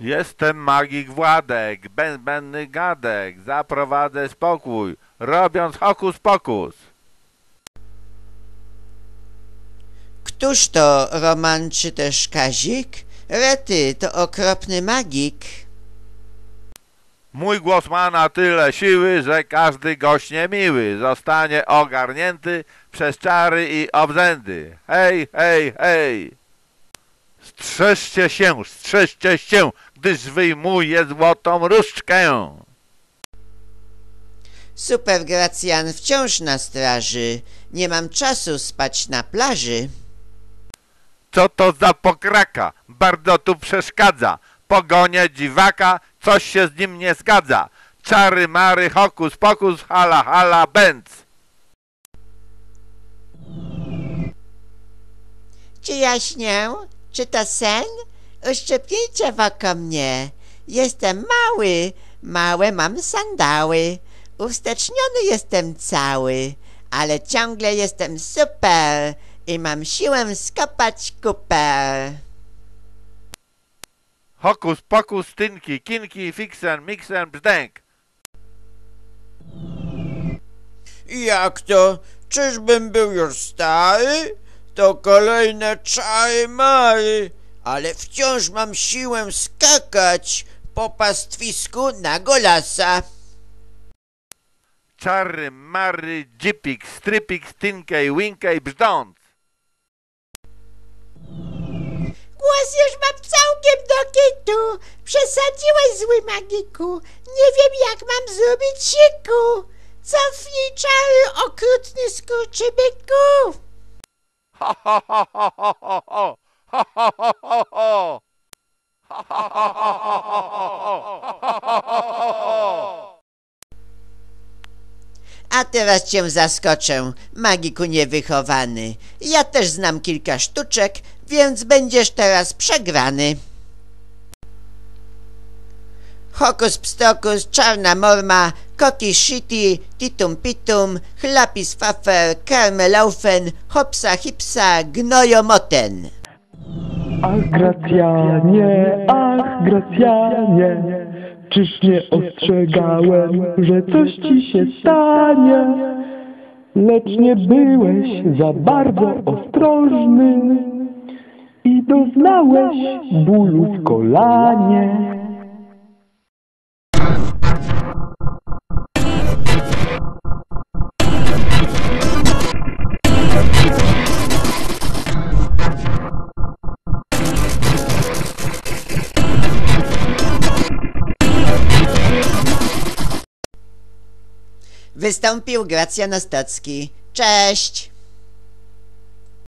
Jestem magik Władek, bębenny gadek, zaprowadzę spokój, robiąc hokus pokus. Któż to Roman czy też Kazik? Rety, to okropny magik. Mój głos ma na tyle siły, że każdy gość niemiły zostanie ogarnięty przez czary i obzędy. Hej, hej, hej! Strzeżcie się, strzeżcie się, gdyż wyjmuję złotą różdżkę. Super Gracjan wciąż na straży. Nie mam czasu spać na plaży. Co to za pokraka? Bardzo tu przeszkadza. Pogonię dziwaka, coś się z nim nie zgadza. Czary, mary, hokus, pokus, hala, hala, bęc. Czy ja śnię? Czy to sen? Uszczepnijcie woko mnie. Jestem mały, małe mam sandały. Uwsteczniony jestem cały, ale ciągle jestem super i mam siłę skopać kupę. Hokus, pokus, tynki, kinki, fiksen, miksen, brzdęk. Jak to? Czyżbym był już stary? To kolejne czary mary, ale wciąż mam siłę skakać po pastwisku na golasa. Czary, mary, dzipik, strypik, stynkej, winkej, brzdąc. Przesadziłeś, zły magiku. Nie wiem, jak mam zrobić siku. Cofnij czary, okrutny skurczybyku. Ho, ho, ho, ho, ho, ho, ho. Ho, ho, ho, ho, ho. Ho, ho, ho, ho, ho, ho, ho, ho, ho. A teraz cię zaskoczę, magiku niewychowany. Ja też znam kilka sztuczek, więc będziesz teraz przegrany. Hokus pstokus, czarna morma, koki shiti, titum pitum, chlapis fafer, karmelaufen, hopsa hipsa, gnojomoten. Ach, Gracjanie, ach, Gracjanie, czyż nie ostrzegałem, że coś ci się stanie? Lecz nie byłeś za bardzo ostrożny i doznałeś bólu w kolanie. Wystąpił Gracjan Ostocki. Cześć!